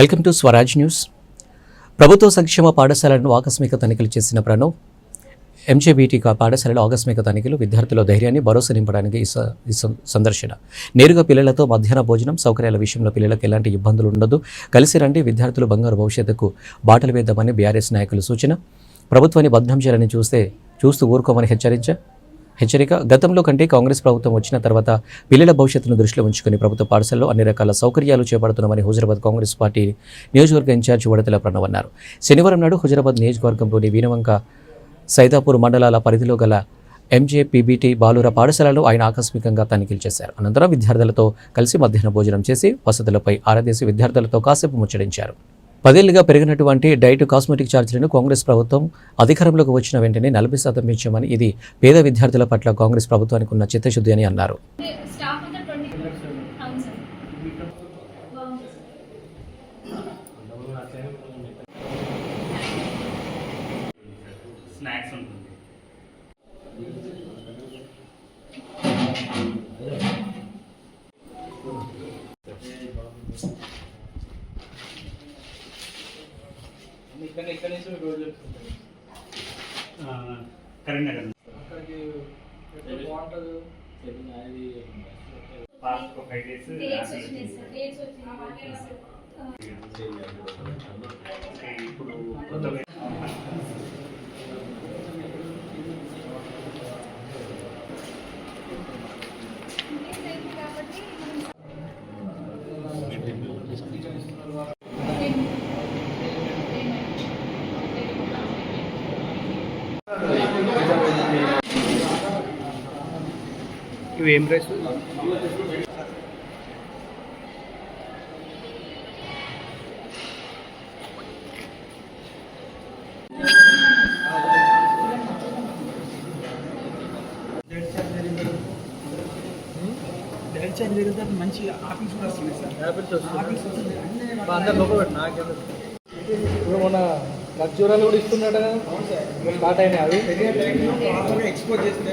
Welcome to Swaraj news. ప్రభుత్వ సంక్షేమ పాఠశాలను ఆకస్మిక తనిఖీలు చేసిన ప్రణవ్ ఎంజేబీటీ పాఠశాలలో ఆకస్మిక తనిఖీలు విద్యార్థుల ధైర్యాన్ని భరోసా నింపడానికి ఈ సందర్శన. నేరుగా పిల్లలతో మధ్యాహ్న భోజనం సౌకర్యాల విషయంలో పిల్లలకు ఎలాంటి ఇబ్బందులు ఉండదు. కలిసి రండి విద్యార్థులు బంగారు భవిష్యత్తుకు బాటలు వేద్దామని బీఆర్ఎస్ నాయకులు సూచన. ప్రభుత్వాన్ని బద్నాం చేయాలని చూస్తే చూస్తూ ఊరుకోమని హెచ్చరించా. హెచ్చరిక. గతంలో కంటే కాంగ్రెస్ ప్రభుత్వం వచ్చిన తర్వాత పిల్లల భవిష్యత్తును దృష్టిలో ఉంచుకుని ప్రభుత్వ పాఠశాలలో అన్ని రకాల సౌకర్యాలు చేపడుతున్నామని హుజరాబాద్ కాంగ్రెస్ పార్టీ నియోజకవర్గ ఇన్ఛార్జ్ వడతల ప్రణవ్ అన్నారు శనివారం నాడు హుజరాబాద్ నియోజకవర్గంలోని వీనవంక సైదాపూర్ మండలాల పరిధిలో గల ఎంజేపీబీటీ బాలుర పాఠశాలలో ఆయన ఆకస్మికంగా తనిఖీలు చేశారు. అనంతరం విద్యార్థులతో కలిసి మధ్యాహ్న భోజనం చేసి వసతులపై ఆరాధేసి విద్యార్థులతో కాసేపు ముచ్చడించారు పదేళ్ళుగా పెరిగినటువంటి డైట్ కాస్మెటిక్ ఛార్జీలను కాంగ్రెస్ ప్రభుత్వం అధికారంలోకి వచ్చిన వెంటనే నలభై శాతం పెంచామని ఇది పేద విద్యార్థుల పట్ల కాంగ్రెస్ ప్రభుత్వానికి ఉన్న చిత్తశుద్ధి అని అన్నారు. స్నాక్స్ ఉంటుంది. ఇక్కడ ఇక్కడ నుంచి మీకు రోజు చెప్తుంటారు కరీంనగర్. అక్కడికి బాగుంటుంది? పాస్ట్ ఒక ఫైవ్ డేస్ ఇప్పుడు కొత్తగా కాబట్టి ఇవి ఏం రైస్ డైరెక్ట్ చార్జ్ జరిగితే మంచి ఆఫీస్ కూడా వస్తుంది సార్. ఆఫీస్ వస్తుంది అందరు లోపల ఇప్పుడు మన ఖర్జూరాలు కూడా ఇస్తున్నాడు కదా. స్టార్ట్ అయినాయి అవి. ఎక్స్పోజ్ చేస్తే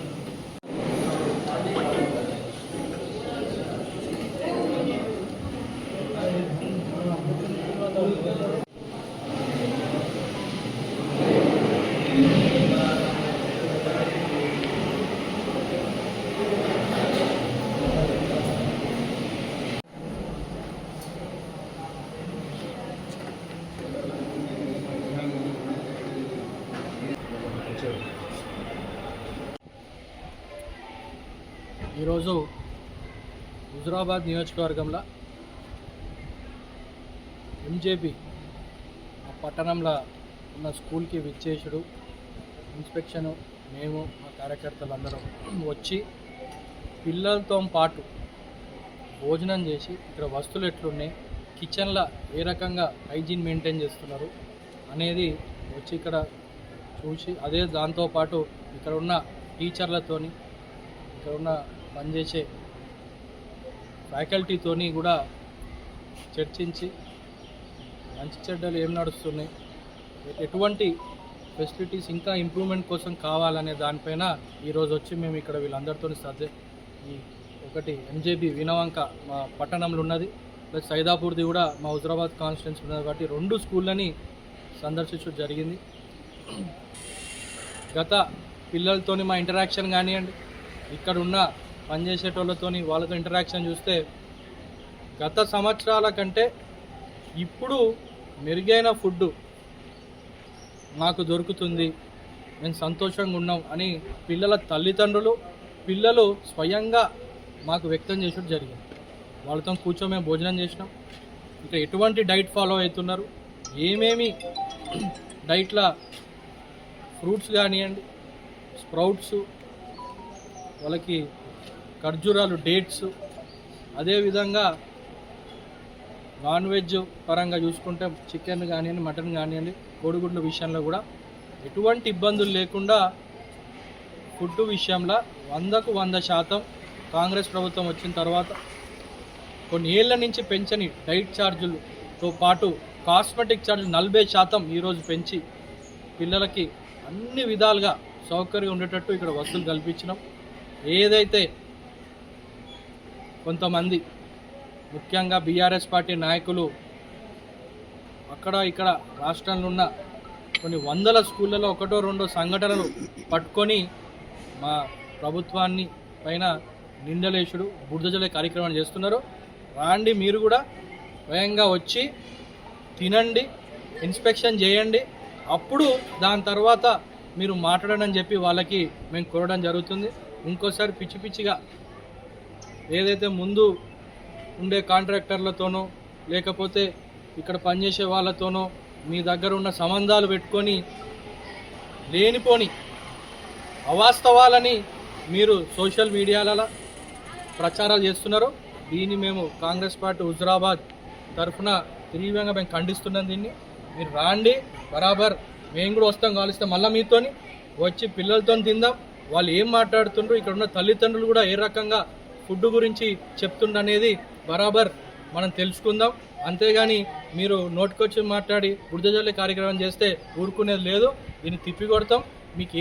ఈరోజు హుజురాబాద్ నియోజకవర్గంలో ఎంజేపీ ఆ పట్టణంలో ఉన్న స్కూల్కి విచ్చేసుడు ఇన్స్పెక్షను మేము మా కార్యకర్తలు అందరం వచ్చి పిల్లలతో పాటు భోజనం చేసి ఇక్కడ వస్తువులు ఎట్లున్నాయి కిచెన్లో ఏ రకంగా హైజీన్ మెయింటైన్ చేస్తున్నారు అనేది వచ్చి ఇక్కడ చూసి అదే దాంతోపాటు ఇక్కడ ఉన్న టీచర్లతోని ఇక్కడ ఉన్న పనిచేసే ఫ్యాకల్టీతోని కూడా చర్చించి మంచి చెడ్డలు ఏం నడుస్తున్నాయి? ఎటువంటి ఫెసిలిటీస్ ఇంకా ఇంప్రూవ్మెంట్ కోసం కావాలనే దానిపైన ఈరోజు వచ్చి మేము ఇక్కడ వీళ్ళందరితో సర్దే ఈ ఒకటి ఎంజేబీ వినవంక మా పట్టణంలో ఉన్నది. ప్లస్ సైదాపూర్ది కూడా మా హుజరాబాద్ కాన్స్టిట్యున్సీ ఉన్నది కాబట్టి రెండు స్కూళ్ళని సందర్శించడం జరిగింది. గత పిల్లలతోని మా ఇంటరాక్షన్ కానివ్వండి ఇక్కడ ఉన్న పనిచేసేటోళ్ళతోని వాళ్ళతో ఇంటరాక్షన్ చూస్తే గత సంవత్సరాల కంటే ఇప్పుడు మెరుగైన ఫుడ్ మాకు దొరుకుతుంది. మేము సంతోషంగా ఉన్నాం అని పిల్లల తల్లిదండ్రులు పిల్లలు స్వయంగా మాకు వ్యక్తం చేయడం జరిగింది. వాళ్ళతో కూర్చొని మేము భోజనం చేసినాం. ఇంకా ఎటువంటి డైట్ ఫాలో అవుతున్నారు? ఏమేమి డైట్ల ఫ్రూట్స్ కానివ్వండి స్ప్రౌట్స్ వాళ్ళకి ఖర్జూరాలు డేట్స్ అదేవిధంగా నాన్ వెజ్ పరంగా చూసుకుంటే చికెన్ కానివ్వండి మటన్ కానివ్వండి కోడిగుడ్ల విషయంలో కూడా ఎటువంటి ఇబ్బందులు లేకుండా ఫుడ్ విషయంలో వందకు వంద శాతం కాంగ్రెస్ ప్రభుత్వం వచ్చిన తర్వాత కొన్ని ఏళ్ళ నుంచి పెంచని డైట్ ఛార్జులతో పాటు కాస్మెటిక్ ఛార్జీలు నలభై శాతం ఈరోజు పెంచి పిల్లలకి అన్ని విధాలుగా సౌకర్యం ఉండేటట్టు ఇక్కడ వసతులు కల్పించినాం. ఏదైతే కొంతమంది ముఖ్యంగా బీఆర్ఎస్ పార్టీ నాయకులు అక్కడ ఇక్కడ రాష్ట్రంలో ఉన్న కొన్ని వందల స్కూళ్ళలో ఒకటో రెండో సంఘటనలు పట్టుకొని మా ప్రభుత్వాన్ని పైన నిందలేసుడు బురదజలే కార్యక్రమాలు చేస్తున్నారు. రాండి మీరు కూడా స్వయంగా వచ్చి తినండి ఇన్స్పెక్షన్ చేయండి. అప్పుడు దాని తర్వాత మీరు మాట్లాడని చెప్పి వాళ్ళకి మేము కోరడం జరుగుతుంది. ఇంకోసారి పిచ్చి పిచ్చిగా ఏదైతే ముందు ఉండే కాంట్రాక్టర్లతోనో లేకపోతే ఇక్కడ పనిచేసే వాళ్ళతోనో మీ దగ్గర ఉన్న సంబంధాలు పెట్టుకొని లేనిపోని అవాస్తవాలని మీరు సోషల్ మీడియాలలో ప్రచారాలు చేస్తున్నారు. దీన్ని మేము కాంగ్రెస్ పార్టీ హుజరాబాద్ తరఫున తీవ్రంగా మేము ఖండిస్తున్నాం దీన్ని. మీరు రాండి బరాబర్. మేము కూడా వస్తాం కాలుస్తాం మళ్ళీ మీతోని వచ్చి పిల్లలతో తిందాం. వాళ్ళు ఏం మాట్లాడుతుండ్రు? ఇక్కడ ఉన్న తల్లిదండ్రులు కూడా ఏ రకంగా ఫుడ్ గురించి చెప్తుండనేది బరాబర్ మనం తెలుసుకుందాం. అంతేగాని మీరు నోటికొచ్చి మాట్లాడి బుడిదజల్లి కార్యక్రమం చేస్తే ఊరుకునేది లేదు. దీన్ని తిప్పి కొడతాం మీకు ఏ